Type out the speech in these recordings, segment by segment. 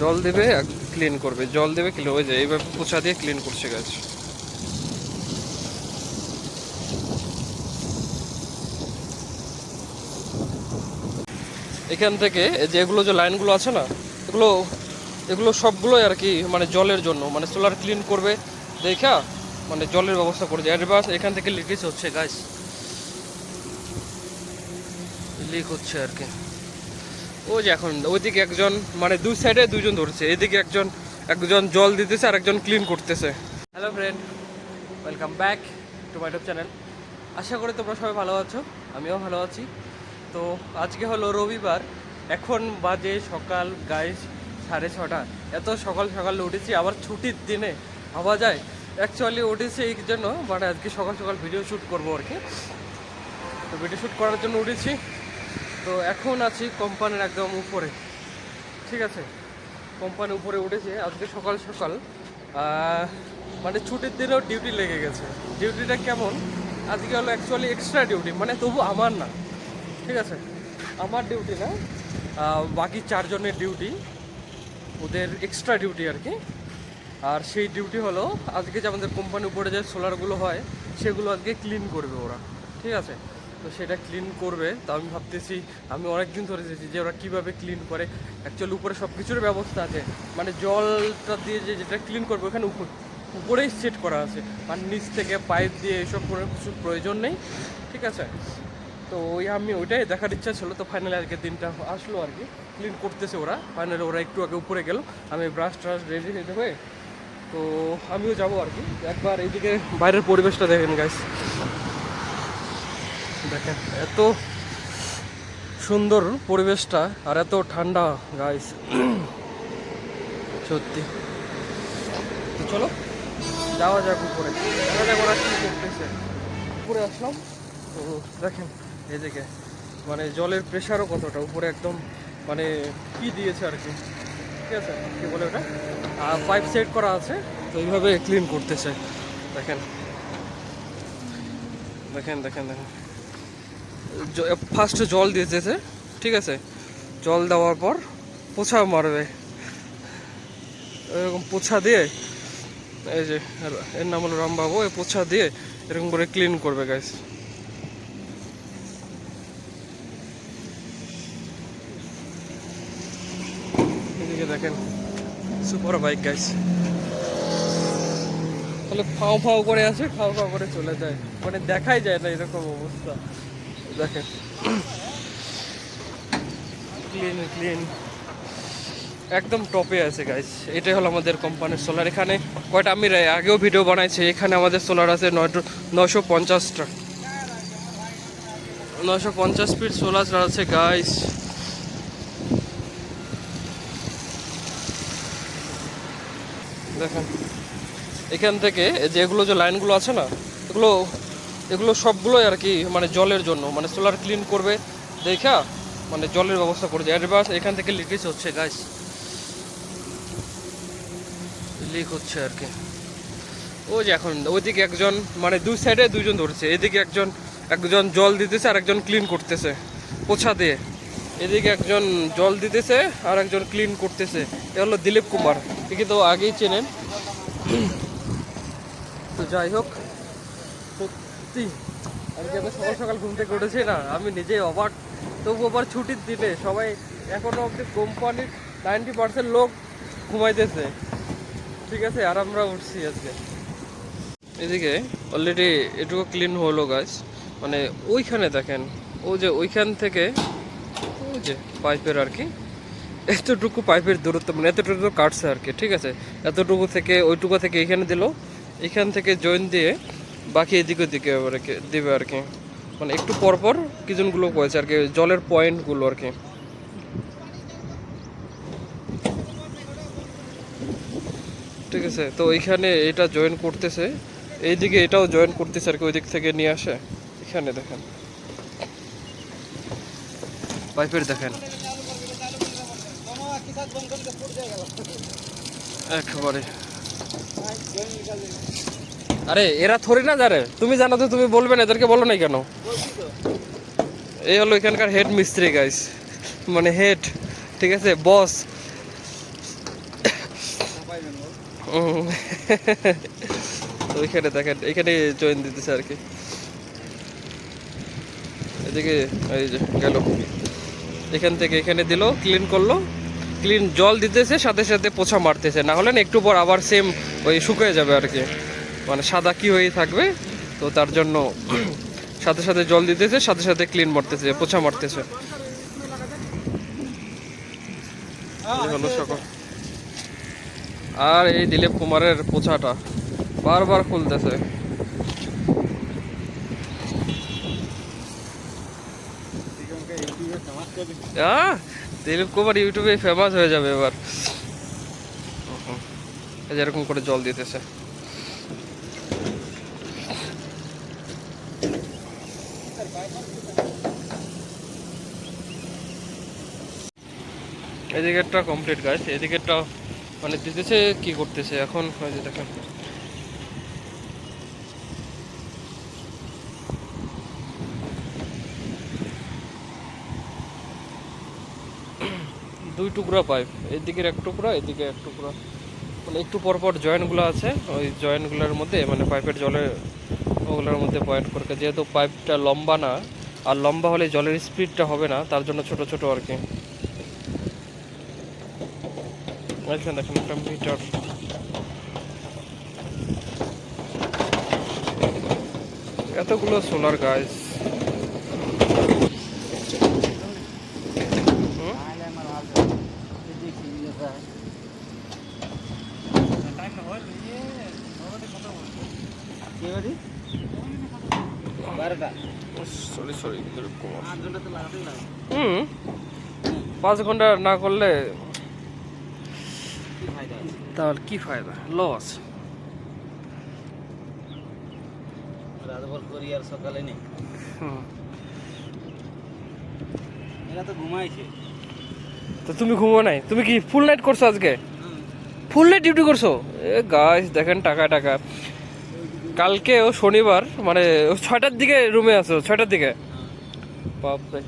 জল দেবে ক্লিন করবে। জল দেবে ক্লিন হয়ে যায়। এইভাবে পোছা দিয়ে ক্লিন করছে গাছ। এখান থেকে যে এগুলো যে লাইনগুলো আছে না, এগুলো এগুলো সবগুলোই আর কি মানে জলের জন্য। মানে সোলার ক্লিন করবে, দেখা মানে জলের ব্যবস্থা করে দেয়। অ্যাডভান্স এখান থেকে লিকেজ হচ্ছে গাছ লিক হচ্ছে আর কি। ওই যে এখন ওইদিকে একজন মানে দুই সাইডে দুজন ধরছে, এদিকে একজন একজন জল দিতেছে আর একজন ক্লিন করতেছে। Hello friend welcome back to my YouTube channel আশা করি তোমরা সবাই ভালো আছো, আমিও ভালো আছি। তো আজকে হলো রবিবার, এখন বাজে সকাল গাইস সাড়ে ছটা। এত সকাল সকাল উঠেছি, আবার ছুটির দিনে ভাবা যায়। অ্যাকচুয়ালি উঠেছি এই জন্য মানে আজকে সকাল সকাল ভিডিও শ্যুট করব আর কি। তো ভিডিও শ্যুট করার জন্য উঠেছি। তো এখন আছি কোম্পানির একদম উপরে। ঠিক আছে? কোম্পানি উপরে উঠেছে, আজকে সকাল সকাল। মানে ছুটির দিনেও ডিউটি লেগে গেছে। ডিউটিটা কেমন? আজকে হলো অ্যাকচুয়ালি এক্সট্রা ডিউটি মানে তবু আমার না। ঠিক আছে? আমার ডিউটি না বাকি চারজনের ডিউটি ওদের এক্সট্রা ডিউটি আর কি। আর সেই ডিউটি হলো, আজকে যে আমাদের কোম্পানি উপরে যে সোলারগুলো হয়, সেগুলো আজকে ক্লিন করবে ওরা। ঠিক আছে? তো সেটা ক্লিন করবে। তো আমি ভাবতেছি, আমি অনেকদিন ধরে দেখছি যে ওরা কীভাবে ক্লিন করে। অ্যাকচুয়ালি উপরে সব কিছুর ব্যবস্থা আছে। মানে জলটা দিয়ে যে যেটা ক্লিন করবে, ওখানে উপর উপরেই সেট করা আছে। মানে নিচ থেকে পাইপ দিয়ে এসব কোনো কিছু প্রয়োজন নেই। ঠিক আছে? তো ওই আমি ওইটাই দেখার ইচ্ছা ছিল। তো ফাইনালি আজকে দিনটা আসলো আর কি। ক্লিন করতেছে ওরা। ফাইনালি ওরা একটু আগে উপরে গেল। আমি ব্রাশ ট্রাশ রেডি হতে হয়ে তো আমিও যাব আর কি। একবার এইদিকে বাইরের পরিবেশটা দেখেন গাইস দেখেন, এত সুন্দর পরিবেশটা আর এত ঠান্ডা গাইস সত্যি। তো চলো, যাওয়া যাক উপরে। দেখা যাক ওরা কী করতেছে। উপরে আসলাম। তো দেখেন, এদিকে মানে জলের প্রেশারও কতটা। উপরে একদম মানে কি দিয়েছে আর কি। ঠিক আছে, কি বলে ওটা? আর পাইপ সেট করা আছে, তো এইভাবে ক্লিন করতেছে দেখেন। দেখেন দেখেন দেখেন। ফার্স্টে জল দিয়েছে ঠিক আছে? জল দেওয়ার পর পোছা মারবে। এরকম পোছা দিয়ে, এই যে এর নাম হলো রামবাবু, এই পোছা দিয়ে এরকম করে ক্লিন করবে গাইস এদিকে দেখেন সুপার বাইক গাইস তাহলে ফাও ফাও করে আসে, ফাও ফাও করে চলে যায়। মানে দেখাই যায় না এরকম অবস্থা। দেখেন। ক্লিন ক্লিন একদম টপে আছে গাইস এটাই হলো আমাদের কোম্পানির সোলার এখানে কয়টা, আমি আগেও ভিডিও বানাইছি। এখানে আমাদের সোলার আছে নশো পঞ্চাশটা। নশো পঞ্চাশ ফিট সোলার আছে গাইস দেখেন। এখান থেকে এই যে এগুলো যে লাইনগুলো আছে না, এগুলো এগুলো সবগুলোই আর কি মানে জলের জন্য মানে সোলার ক্লিন করবে, দেখা মানে জলের ব্যবস্থা করে দেয়। অ্যাডভান্স এখান থেকে লিকেজ হচ্ছে গাছ লিক হচ্ছে আর কি। ওই যে এখন, ওইদিকে একজন মানে দুই সাইডে দুইজন ধরছে, এদিকে একজন একজন জল দিতেছে, আর একজন ক্লিন করতেছে, পোছা দিয়ে। এদিকে একজন জল দিতেছে, আর একজন ক্লিন করতেছে। এ হলো দিলীপ কুমার একে তো আগেই চেনেন। তো যাই হোক সত্যি। আজকে এত সকাল সকাল ঘুম থেকে উঠেছি না, আমি নিজেই অবাক। তবু আবার ছুটির দিনে সবাই এখনও অব্দি কোম্পানির নাইনটি পার্সেন্ট লোক ঘুমাইতেছে। ঠিক আছে, আর আমরা উঠছি আজকে। এদিকে অলরেডি এটুকু ক্লিন হলো গাছ মানে ওইখানে দেখেন, ও যে ওইখান থেকে ওই যে পাইপের আর কি, এতটুকু পাইপের দূরত্ব মানে এতটুকু কাটছে আর কি, ঠিক আছে? এতটুকু থেকে, ওইটুকু থেকে এখানে দিল, এখান থেকে জয়েন দিয়ে বাকি এদিকে দিকে এবার আর কি দেবে আর কি। মানে একটু পরপর কিজনগুলো কয়েছে আর কি জলের পয়েন্টগুলো আর কি। ঠিক আছে তো এইখানে এটা জয়েন করতেছে। এইদিকে এটাও জয়েন করতেছে আর কি ওই দিক থেকে নিয়ে আসে। এখানে দেখেন। পাইপের দেখেন। একেবারে। আরে, এরা থরি না জানে তুমি জানো তো, তুমি বলবে না, এদেরকে বলো না কেন? এই হলো এখানকার হেড মিস্ত্রি গাইস মানে হেড ঠিক আছে? বস ওইখানে দেখেন, এখানে জয়েন দিতেছে আর কি। এদিকে, এই যে গেল। এখান থেকে এখানে দিল ক্লিন করল। ক্লিন জল দিতেছে, সাথে সাথে পোছা মারতেছে। না হলে একটু পর আবার সেম ওই শুকিয়ে যাবে আর কি। মানে সাদা কি হয়ে থাকবে, তো তার জন্য সাথে সাথে জল দিতেছে, সাথে সাথে ক্লিন মারতেছে, পোছা মারতেছে। হলো সকল। আর এই দিলীপ কুমারের পোছাটা বারবার খুলতেছে। দিলীপ কুমার ইউটিউবে ফেমাস হয়ে যাবে এবার। এরকম করে জল দিতেছে। এদিকেরটা কমপ্লিট গাছ এদিকেরটা মানে দিতেছে কি করতেছে? এখন দেখেন। দুই টুকরা পাইপ, এদিকের এক টুকরা এদিকে এক টুকরা। মানে একটু পর পর জয়েন্টগুলো আছে, ওই জয়েন্টগুলোর মধ্যে মানে পাইপের জলে ওগুলোর মধ্যে পয়েন্ট করে যেহেতু পাইপটা লম্বা না, আর লম্বা হলে জলের স্পিডটা হবে না, তার জন্য ছোট ছোট আর কি। দেখেন একটা মিটার এতগুলো সোলার গাছ পাঁচ ঘণ্টা না করলে তাহলে কি ফায়দা? লস রাতভর করি আর সকালে নেই। এরা তো ঘুমাইছে। তো তুমি ঘুমো নাই? তুমি কি ফুল নাইট করছ আজকে? ফুল নাইট ডিউটি করছ? এ গাছ দেখেন টাকা টাকা। কালকে ও শনিবার মানে ও ছয়টার দিকে রুমে আছো ছয়টার দিকে। বাপরে।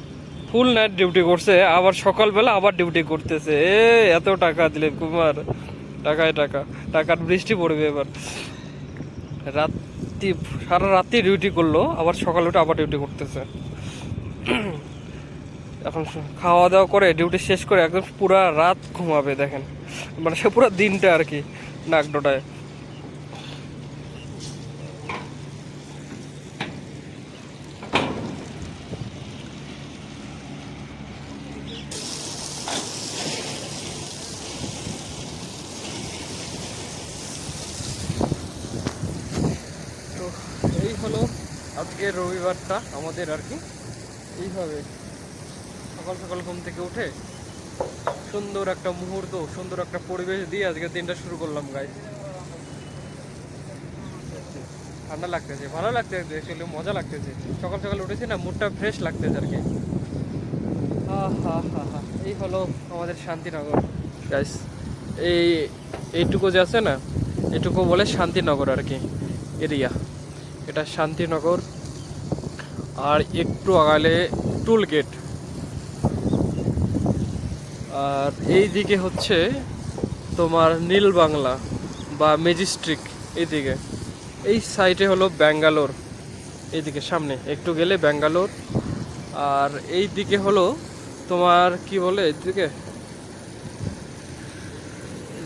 ফুল নাইট ডিউটি করছে আবার সকালবেলা আবার ডিউটি করতেছে। এ এত টাকা দিলীপ কুমার। টাকায় টাকা, টাকার বৃষ্টি পড়বে এবার। রাত্রি, সারা রাত্রি ডিউটি করল, আবার সকালে উঠে আবার ডিউটি করতেছে। এখন খাওয়া দাওয়া করে ডিউটি শেষ করে একদম পুরা রাত ঘুমাবে, দেখেন। মানে সে পুরো দিনটা আর কি, নাক ডোটায় তো এই হলো আজকে রবিবারটা আমাদের আর কি। এইভাবে সকাল সকাল ঘুম থেকে উঠে সুন্দর একটা মুহূর্ত, সুন্দর একটা পরিবেশ দিয়ে আজকে দিনটা শুরু করলাম গাই ঠান্ডা লাগতেছে, ভালো লাগতেছে অ্যাকচুয়ালি মজা লাগতেছে। সকাল সকাল উঠেছি না মুডটা ফ্রেশ লাগতেছে আর কি। এই হলো আমাদের শান্তিনগর। গাইস এই এইটুকু যে আছে না, এটুকু বলে শান্তিনগর আর কি, এরিয়া। এটা শান্তিনগর। আর একটু আগালে টুল গেট আর এই দিকে হচ্ছে তোমার নীল বাংলা বা ম্যাজিস্ট্রিক এইদিকে এই সাইডে হলো ব্যাঙ্গালোর। এইদিকে সামনে, একটু গেলে ব্যাঙ্গালোর। আর এই দিকে হলো তোমার কি বলে এইদিকে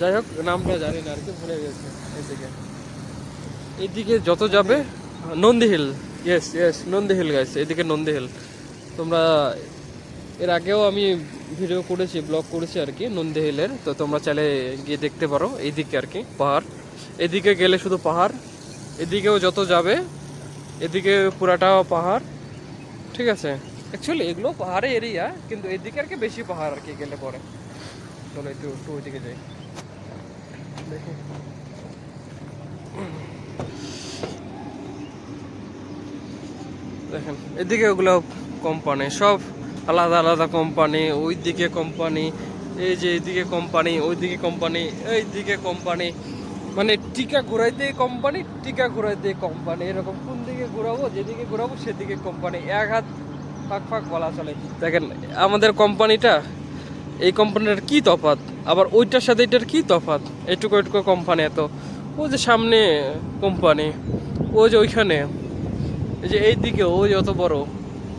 যাই হোক, নামটা জানি না, আর কি ভুলে গেছে। এইদিকে এইদিকে যত যাবে Nandi hill yes yes Nandi hill guys এদিকে নন্দী হিল তোমরা, এর আগেও আমি ভিডিও করেছি ব্লগ করেছি আর কি নন্দী হিলের তো তোমরা চাইলে গিয়ে দেখতে পারো এইদিকে আর কি, পাহাড়। এদিকে গেলে শুধু পাহাড়, এদিকেও যত যাবে, এদিকে পুরাটাও পাহাড়, ঠিক আছে? অ্যাকচুয়ালি এগুলো পাহাড়ে এরিয়া কিন্তু এদিকে আর কি বেশি পাহাড় আর কি গেলে পরে। চলো একটু একটু ওইদিকে যাই। দেখি। দেখেন, এদিকে ওগুলো কোম্পানি সব আলাদা আলাদা কোম্পানি ওই দিকে কোম্পানি এই যে এইদিকে কোম্পানি ওইদিকে কোম্পানি এই দিকে কোম্পানি মানে টিকা ঘুরাইতে কোম্পানি টিকা ঘুরাইতে কোম্পানি এরকম কোন দিকে ঘুরাবো, যেদিকে ঘুরাবো, সেদিকে কোম্পানি এক হাত ফাঁক ফাঁক বলা চলে। দেখেন, আমাদের কোম্পানিটা এই কোম্পানির কি তফাৎ? আবার ওইটার সাথে এটার কি তফাৎ? এটুকু এটুকু কোম্পানি এত ও যে সামনে কোম্পানি ও যে ওইখানে। এই যে এই দিকে ওই যত বড়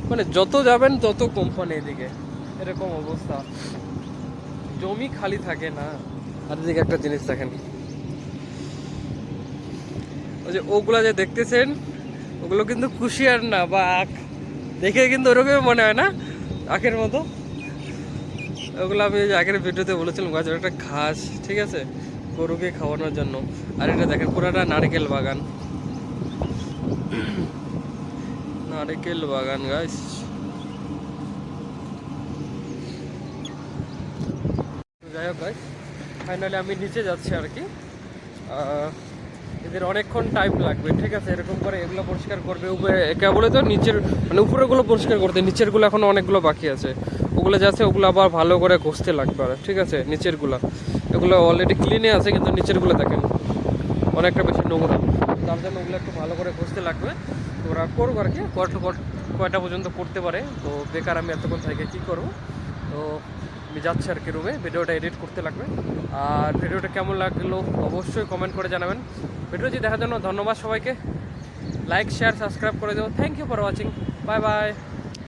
মানে যত যাবেন তত কোম্পানি এদিকে এরকম অবস্থা। জমি খালি থাকে না। আর এদিকে একটা জিনিস দেখেন। ওই যে ওগুলা যে দেখতেছেন ওগুলো কিন্তু কুশিয়ার না বা আখ। দেখে কিন্তু ওরকমই মনে হয় না আখের মতো। ওগুলো আমি আগের ভিডিওতে বলেছিলাম গাছের একটা ঘাস ঠিক আছে? গরুকে খাওয়ানোর জন্য। আর এটা দেখেন পুরাটা নারকেল বাগান। নারকেল বাগান গাছ যাই হোক গাছ ফাইনালি আমি নিচে যাচ্ছি আর কি। এদের অনেকক্ষণ টাইম লাগবে, ঠিক আছে? এরকম করে এগুলো পরিষ্কার করবে। উপরে কেবলে তো নিচের মানে উপরেগুলো পরিষ্কার করতে, নিচেরগুলো এখন অনেকগুলো বাকি আছে। ওগুলো যাচ্ছে ওগুলো আবার ভালো করে ঘষতে লাগবে আর, ঠিক আছে? নিচেরগুলো। এগুলো অলরেডি ক্লিনে আছে, কিন্তু নিচেরগুলো দেখেন, অনেকটা বেশি নোংরা। তার জন্য ওগুলো একটু ভালো করে খুঁজতে লাগবে। তো ওরা করব আর কি, কয়টা কয়টা পর্যন্ত করতে পারে। তো বেকার আমি এতক্ষণ থেকে কী করব? তো আমি যাচ্ছি আর কি রুমে ভিডিওটা এডিট করতে লাগবে। আর ভিডিওটা কেমন লাগল অবশ্যই কমেন্ট করে জানাবেন। ভিডিও যদি দেখার জন্য ধন্যবাদ সবাইকে। লাইক শেয়ার সাবস্ক্রাইব করে দেবো thank you for watching bye bye